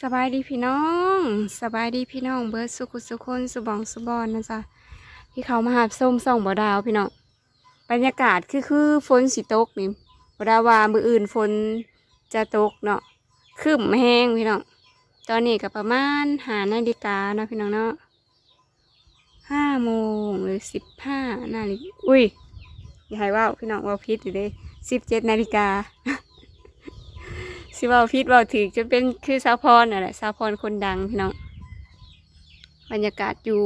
สบายดีพี่น้องสบายดีพี่น้องเบิร์ดสุขุสุคนสุบองสุบอนนะจ๊ะที่เขามาหาส้มส่องบ่ดาวพี่น้องบรรยากาศคือคือฝนสิตกนี่บ่ดาวว่ามืออื่นฝนจะตกเนาะครึ้มแห้งพี่น้องตอนนี้ก็ประมาณหานาฬิกาเนาะพี่น้องเนาะห้าโมงหรือสิบห้านาฬิกาอุ้ยอย่าให้ว่าพี่น้องว่าพิษอยู่เด้สิบเจ็ดนาฬิกา สิเว่าพิษเว่าถือจะเป็นคือสาวพรน่ะแหละสาวพรคนดังพี่น้องบรรยากาศอยู่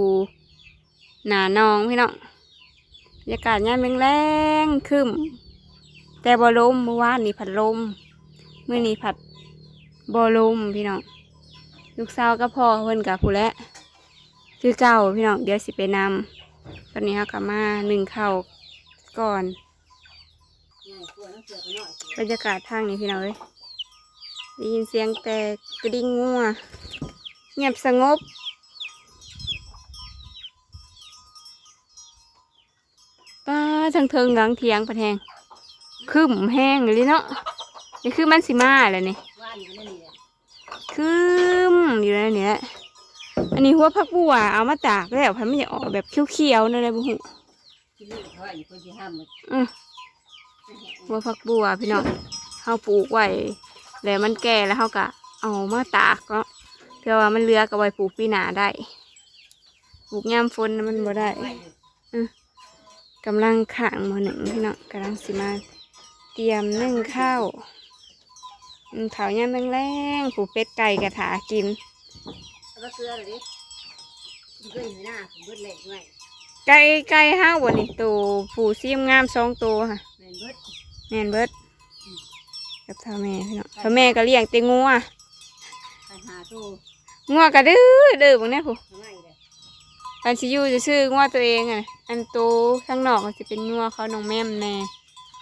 หนานองพี่น้องบรรยากาศยามแรงๆครึ้มแต่บอลมเมื่อวานนี่ผัดลมเมื่อนี้ผัดบอลมพี่น้องลูกสาวก็พ่อเพิ่นกับผู้และคือเก่าพี่น้องเดี๋ยวสิไปนำตอนนี้เขากลับมาหนึ่งเข้าก่อน บรรยากาศทางนี้พี่น้องเอ้ย ได้ยินเสียงแต่กระดิ่งงัว เงียบสงบ ป้าทั้งเทิงหลังเทียงปะแทงคืมแห้งเลยเนาะ นี่คือมันสิมาแหละนี่ว่าอยู่นั่นนี่แหละคืมอยู่แล้วนี่แหละอันนี้หัวผักบัวเอามาตากแล้วพันไม่อยากออกแบบเขียวๆนั่นเลยบุหุที่นี่เขาว่าอยู่คนที่ห้ามหมดอือหัวผักบัวพี่น้องเขาปลูกไว้ แล้วมันแก่แล้วเขาก็เอามาตากเนาะเพื่อว่ามันเหลือก็ไว้ปลูกปีหน้าได้ปลูกยามฝนน่ะมันบ่ได้กำลังขางมือหนึ่งพี่น้องกำลังสิมาเตรียมนึ่งข้าวนึ่งข้าวยามแรงๆผูเป็ดไก่กระถากินแล้วก็เกลือเลยดิเกลืออยู่หน้าผมเบิดเล็กด้วยไก่ไก่ห้าวบนนี่ตัวผูซีมงามสองตัวค่ะแมนเบิดแม่นเบิด กับเท่าแม่พี่น้องเท่าแม่ก็เลี้ยงเต็งัวไปหาตู้งัวก็ดื้อดื้อบางเนี่ยผู้ข้างในเลยอันชิอยูจะชื่องัวตัวเองอะอันโตข้างนอกก็จะเป็นงัวเขาน้องแม่มแน่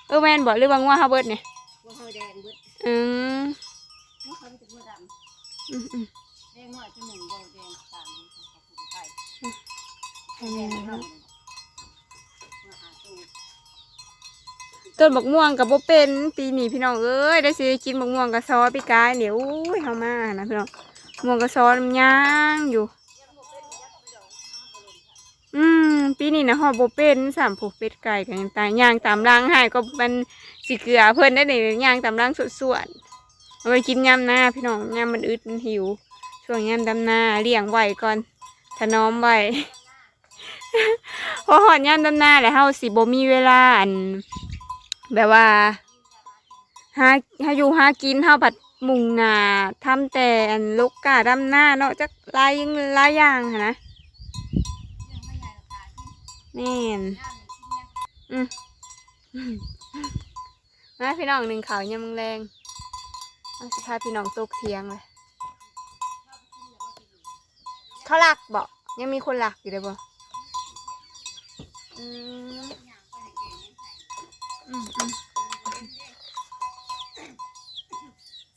เออแม่นบอกหรือว่างัวเขาเบิดเนี่ยว่าเขาแดงเบิดอืมว่าเขาเป็นตัวดอืมอืมำแดงน้อยที่หนึ่งโบแดงต่างเขาผูกไปเท่าแดแม่ง พี่น้ น้ อ อง ยมาหาตู้ ต้นบักม่วงกับโบเป็นปีนี้พี่น้องเอ้ยได้สิกินบักม่วงกับซอปีกายเดี๋ยวอุ้ยเฮามานะพี่น้องม่วงกับซอมันย่างอยู่ อืมปีนี้นะฮอโบเป็นสามผูกเป็ดไก่กันตายย่างตามรังให้ก็มันสิเกลือเพิ่นได้เนี่ยย่างตามรังสวดๆเอาไปกินยำหน้าพี่น้องยำมันอึดมันหิว ช่วงยำดำหน้าเลี้ยงไว้ก่อนถนอมไว้พอหอดยำดำหน้าแล้วเฮาสิบ่มีเวลาอัน แบบว่าหาหาอยู่หากินเฮาผัดมุงนาทำแต่อันลกกาดำหน้าเนาะจักลายยังลายอย่างหั้นะแม่นอืมมาพี่น้องหนึ่งเขายามมึงแรงเอาสิพาพี่น้องตกเทียงเลยเขาหลักบ่ยังมีคนหลักอยู่เลยบอืมอืมอืม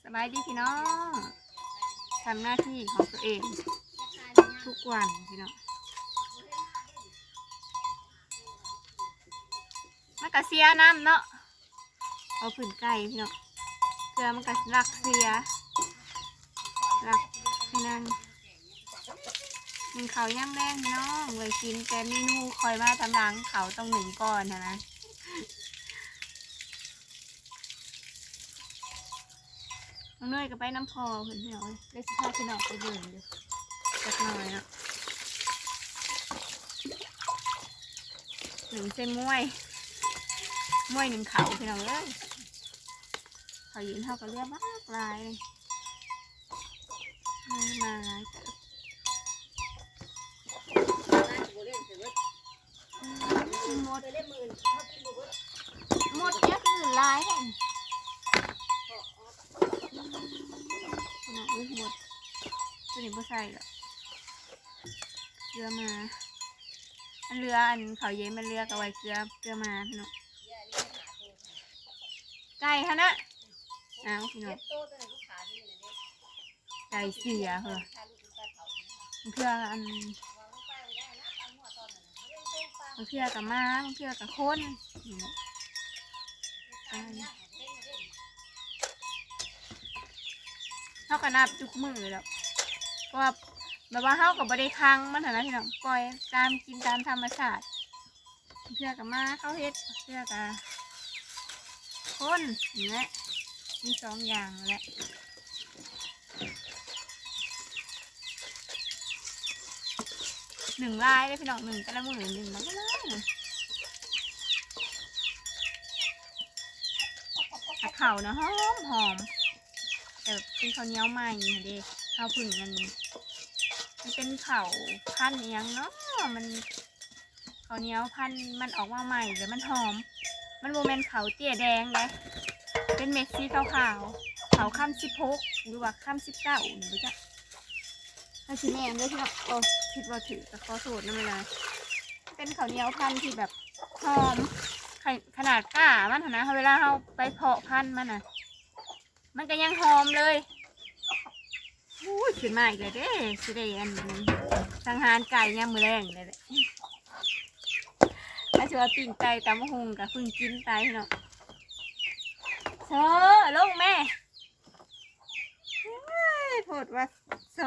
สบายดีพี่น้องทำหน้าที่ของตัวเอง ทุกวันพี่น้องมันก็เสียน้ำเนาะเอาผืนไก่พี่น้องเกลือมันก็รักเสียรักให้นั่นหนึ่งเขาย่างแรงพี่น้องเลยกินแต่เมนูคอยมาตำหลังเขาต้องหนึ่งก่อนนะนะ น้องเนยก็ไปน้ำพอเพื่อนพี่น้องได้สิพาพี่น้องไปเดินอยู่สักหน่อยเนาะหนึ่งเส้นมวยมวยหนึ่งเขาพี่น้องเอ้ยเขายืนเท่ากับเรียบมากลายเลยมาหลายแต่ ช่หรอกเกลือมา อันเรืออันเขาเย็นมันเรือกับไว้เกลือเกลือมาพี่น้องไก่ฮะนะอ้าวพี่น้องไก่เสียเหรอเพื่ออันมันเพื่อกับม้ามันเพื่อกับคนนี่แหละไก่าก็นับทุกมื้อแล้ว เพราะว่าแบบว่าเฮาก็บ่ได้ค้างมันหั้นนะพี่น้องปล่อยตามกินตามธรรมชาติเพื่อก็มาเข้าเฮ็ดเพื่อก็คนนี่แหละมีสองอย่างนั่แหละหนึ่งลายเลยพี่น้องหนึ่งแต่ละมือหนึ่งมันก็ได้นะแต่เข่านะหอมหอมแต่เป็นข้าวเหนียวใหม่เด้ ข้าวผึ่งมันมันเป็นเข่าพันธุ์อิหยังเนาะมันเขาเนียวพันมันออกมาใหม่เลยมันหอม มันโมเมนเขาเตี้ยแดงเลยเป็นเม็ดสีขาวๆเขาข้ามสิบหกหรือว่าข้ามสิบเก้าหนูจะถ้าชิ้นแอนด้วยพี่น้องโอ้คิดว่าถือแต่ขอสูตรนั่นไม่เลยเป็นข้าวเหนียวพันธุ์ที่แบบหอมขนาดก้ามันนะเวลาเราไปเพาะพันธุ์มันอะมันก็ยังหอมเลย อุ้ยขึ้นมาอีกเลยเด้สิได้อันสังหารไก่ย่ามมือแรงเลยแหละถ้าชัวาปิ่งไก่ตำมะฮุงกับพึ่งกินไตพี่น้องเธอลงแม่เฮ้ยโพดว่าโซ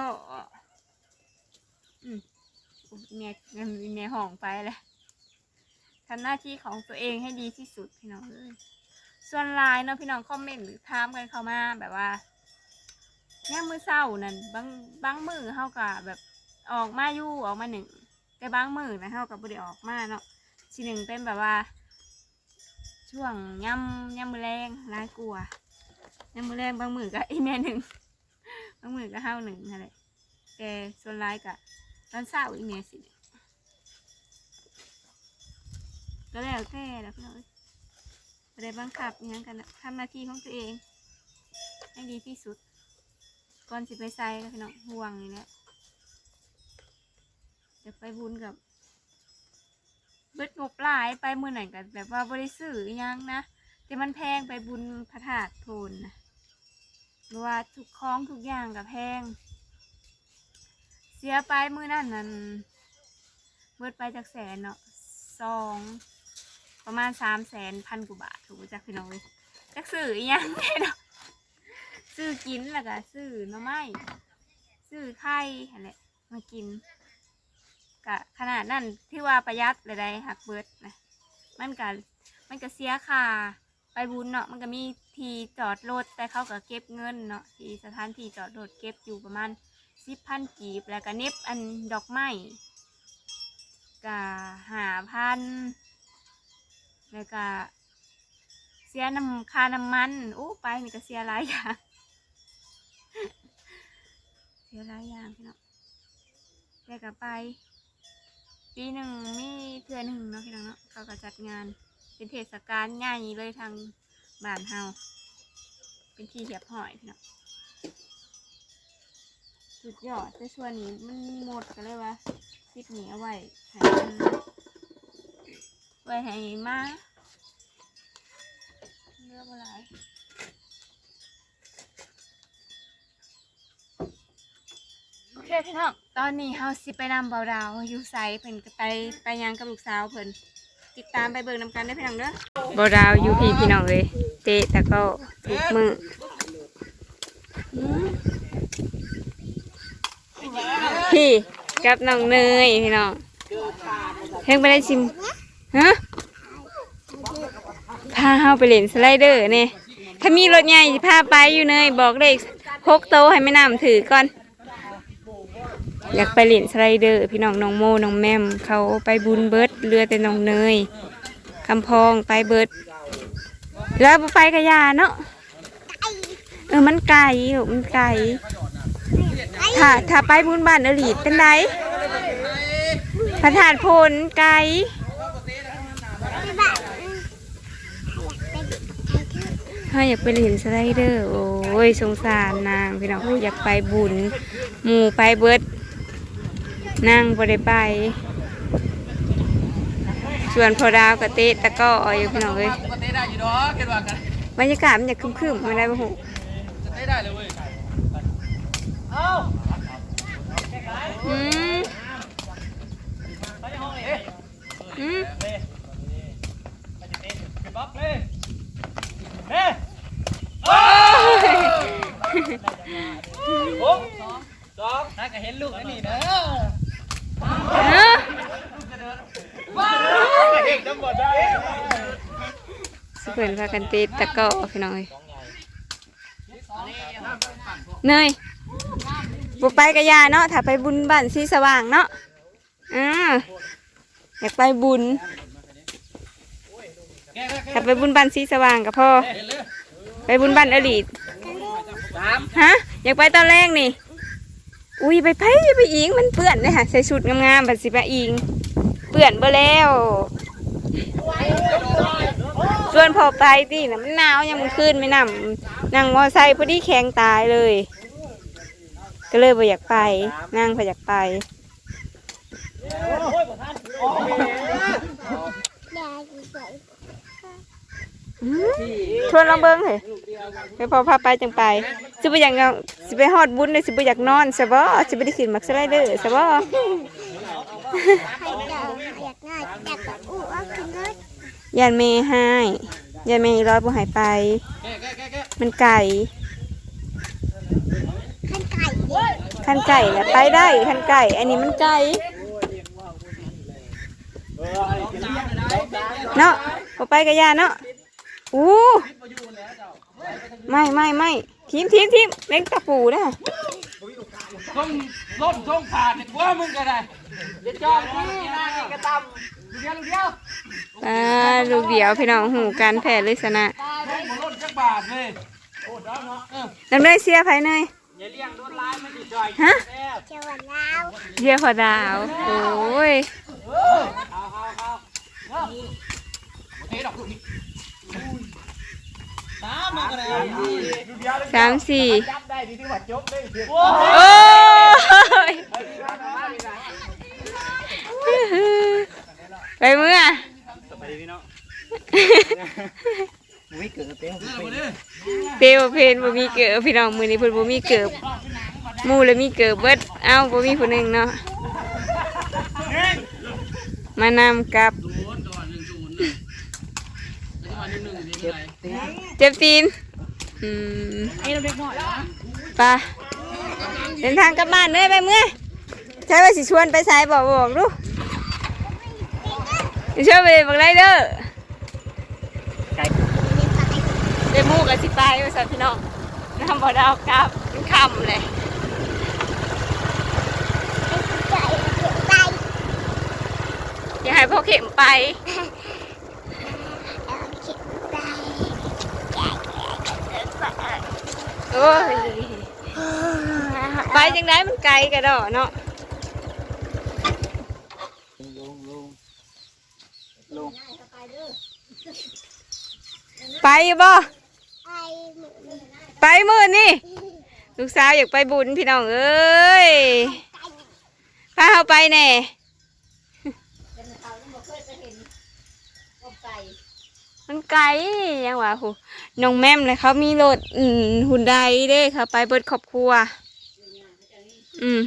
อืมเนี่ยมันมีในห้องไปแหละทำหน้าที่ของตัวเองให้ดีที่สุดพี่น้องเอ้ยส่วนไลน์เนาะพี่น้องคอมเมนต์หรือถามกันเข้ามาแบบว่า เนี่มือเศร้านั่นบางบางมือเฮากับแบบออกมาอยู่ออกมาหนึ่ง แต่บางมือนะเฮากับบ่ได้ออกมาเนาะทีหนึ่งเป็นแบบว่า ช่วงย่ำย่ำมือแรงร้ายกลัวย่ำมือแรงบางมือก็อีแม่หนึ่งบางมือก็เฮาหนึ่งอะไรแต่ส่วนไลน์กับตอนเช้าอีเมลสิก็แล้วแต่แล้วพี่น้องไม่ได้บังคับอหยังกันนะทำหน้าที่ของตัวเองให้ดีที่สุด ก่อนสิไปใส่แล้วพี่น้องห่วงนี่แหละจะไปบุญกับเบิดงบหลายไปมือไหนกันแบบว่าบริสุทธิ์ยังนะ แต่มันแพงไปบุญพระธาตุโพนนะหรือว่าทุกคล้องทุกอย่างกับแพง เสียไปมือนั่นนั่นเบิดไปจากแสนเนาะสองประมาณสามแสนพันกว่าบาทถูกจักพี่น้องเลยจักสื่อยังแน่เนาะ ซื้อกินแล้วก็ซื้อหน่อไม้ซื้อไข่อะไรมากินกะขนาดนั่นที่ว่าประหยัดเลยได้หักเบิดนะมันก็มันก็เสียค่าไปบุญเนาะมันก็มีทีจอดรถแต่เขาก็เก็บเงินเนาะที่สถานที่จอดรถเก็บอยู่ประมาณสิบพันกีบแล้วก็เน็บอันดอกไม้กะหาพันแล้วก็เสียน้ำค่าน้ำมันโอ้ไปนี่ก็เสียหลายอย่าง สียหลายอย่างพี่น้องแต่ก็ไป ปีหนึ่งมีเทือหนึ่งเนาะพี่น้องเนาะเขาก็จัดงาน เป็นเทศกาลใหญ่เลยทางบ้านเฮาเป็นที่เหียบหอยพี่น้องสุดยอดแต่ส่วนนี้มันหมดกันเลยว่าคลิปนี้เอาไว้ให้มันไว้ให้มาเลือกอะไร โอเคพี่น้องตอนนี้เฮาสิไปนำเบาดาวอยู่ไซเพิ่นก็ไปไปยังกับลูกสาวเพิ่นติดตามไปเบิ่งนำกันได้อพี่น้องเด้อเบาดาวอยู่พี่พี่น้องเลยเตะแต่ก็ทุกมือพี่กับน้องเนยพี่น้องเพิ่งไปได้ชิมฮะพาเฮาไปเล่นสไลเดอร์เนี่ยถ้ามีรถใหญ่สิพาไปอยู่เนยบอกเลขพกโตะให้แม่น้ำถือก่อน อยากไปเล่นสไลเดอร์ พี่น้องน้องโมน้องแมมเขาไปบุญเบิดเรือแต่น้องเนยคำพองไปเบิดแล้วไปกระยาเนาะเออมันไกลลูกมันไกลถ้าถ้าไปบุญบ้านอลีดเป็นไรพระธาตุพลไกลเฮ้ยอยากไปเห็นสไลเดอร์ โอ้ยสงสารนางพี่น้องอยากไปบุญหมู่ไปเบิด นางบ่ได้ไปส่วนพอดาวกะเตะตะก้ออยู่พี่น้องเอ้ยปกติได้อยู่ดอกคิดว่ากันบรรยากาศมันอยากครึมๆไม่ได้บ่ฮู้จะได้ได้เลยเว้ยเอ้าอืมไปห้องเอ๊ะอืมเฮ้ไปจะเตะไปบ๊อบเลยเฮ้โอ้หกสองถ้าก็เห็นลูกอันนี้นะ เออเด็กทั้งหมดได้สิเพิ่นพากันตีตะกร้อพี่น้องเอ้ยเนยบ่ไปกะยาเนาะถ้าไปบุญบ้านสีสว่างเนาะอ่าอยากไปบุญถ้าไปบุญบ้านสีสว่างกับพ่อไปบุญบ้านอลีดสามฮะอยากไปตอนแรกนี่ อุ้ยไปไผไปอิงมันเปื้อนเลยค่ะใส่ชุดงามๆแบัดสิไปอิงเปื้อนเบแล้วส่วนพอไปตีน่ะมันหนาวยังมันขึ้นไม่นำนั่งมอไซค์พอดีแข็งตายเลย ก็เลยบ่อยากไป นั่งพออยากไป ชวนลองเบิ้งเหรอไปพอพาไปจังไปสิบ่อยากนอนสิไปฮอดบุญเลยสิบ่อยากนอนซะบ่สิบ่ได้ขึ้นมักสไลเดอร์ซะบ่ใครจะอยากง่ายอยากกับอู้ว่าคือรถยานเมย์ให้ยานเมย์ร้อยบ่ใหายไปแก้แก้แก้แก้มันไก่ขั้นไก่เด็กคันไก่แหละไปได้คันไก่ อันนี้มันไก่เนาะพอไปกับยาเนาะ อู้ไม่ไม่ไม่ทีมทีมทีมเล็กตะปูนะต้องล้นต้องขาดเนี่ยว่ามึงก็ได้เดี๋ยวจอมที่นั่งกระตำเดียวเดียวอ่าลูกเดียวพี่น้องหูการแผ่เลยสนะได้หมดล้นจักบาทเลยโอ้ด้านเนาะเออน้ำได้เสียภายในอย่าเลี้ยงโดนร้ายมันจะจ่อยฮะแซ่บเจ้าวันลาวเยี่ยพอดาวโอ้ยเอาเอาเอาเอาโอเคดอกลูกนี่สามมาก็ได้สามสี่จับได้ดีที่ว่าจบได้เพียงโอ้ยไปเมื่อสบายดีพี่น้องไม่เกิดเตี้ยเตวเพนบ่มีเกิดพี่น้องมือนี้เพิ่นบ่มีเกิดมู่เลยมีเกิดเบิดเอ้าบ่มีผู้หนึ่งเนาะมานำกับ เจ็บตีนอืมไอ้เราเด็กน้อยปะเดินทางกลับบ้านเด้อไปเมื่อใช่ว่าสิชวนไปสายบอกบอกดูสิชวนไปบอกไรเด้อเดมูกับสิไปว่าสันพี่น้องน้ำบ่อดาวกลับมันคำเลยอย่าให้พ่อเข็มไป เอาเข็มไก่ โอ้ ยไปจังได้มันไกลกระดอเนาะไปบ่ไอ้หมูไปมือนี่ลูกสาวอยากไปบุญพี่น้องเอ้ยพาเขาไปแน่ มันไกลยังวะหูน้องแม่มเลยเขามีรถอืมหุ่นใดเด้เขาไปเบิดครอบครัว อืม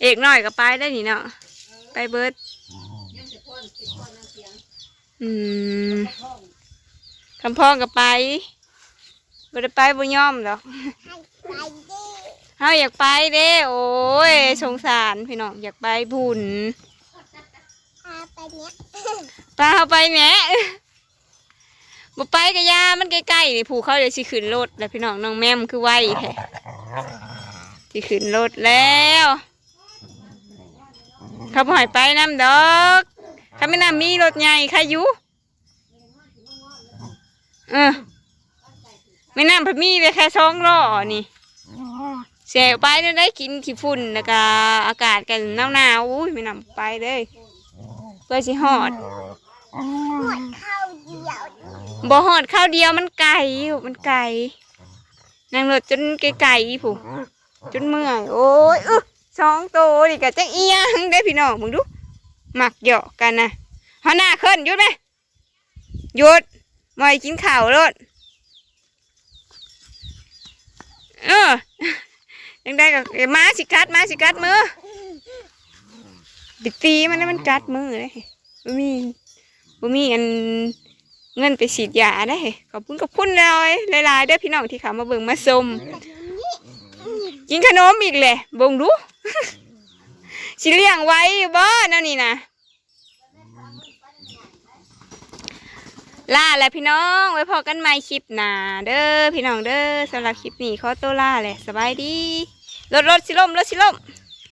เอกหน่อยก็ไปได้นี่เนาะไปเบิดอืมคำพ่อก็ไปบ่ได้ไปบ่ยอมดอกไก่เด็กเฮาอยากไปเด้โอ้ยสงสารพี่น้องอยากไปบุญพาไปเนี้ยปลาเอาไปแหน่ บ่ไปกะยามันใกล้ๆนี่ผูเขาเดี๋ยวสิขึ้นรถแล้วพี่น้องน้องแม่มคือไวแท้สิขึ้นรถแล้ว เขาบ่ให้ไปน้ำดอกเขาไม่น่ามีรถใหญ่ใครอยู่เออไม่น่าพมีเลยแค่สองล้อนี่เสียไปเนี่ยได้กินขี้ฝุ่นแล้วก็อากาศกันหนาวๆอุ้ยไม่น่าไปเลยเพื่อสิหอดหมดข้าวเดียว บ่หอดข้าวเดียวมันไก่อยู่มันไก่นางรถจนไก่ๆผู้จนเมื่อยโอ้ยเอึสองโตวนี่ก็จังเอียงได้พี่น้องมึงดูหมักเหยาะกันนะหัวหน้าขึ้นยุดไหมยุดมอยกินข้าวรถเออยังได้ก็มาสิกัดมาสิกัดมือบิดตีมันแล้วมันกัดมือเลยบ่มีบ่มีอัน เงินไปฉีดยาได้ขอบคุณขอบคุณเลยหลายๆเด้อพี่น้องที่เขามาเบิ่งมาชมกินขนมอีกเลยเบ่งดูสิเลี้ยงไว้อยู่บ่นั่นนี่นะล่าแหละพี่น้องไว้พอกันใหม่คลิปหน้าเด้อพี่น้องเด้อสำหรับคลิปนี้ขอตัวล่าแหละสบายดีรถรถสิล่มรถสิล่ม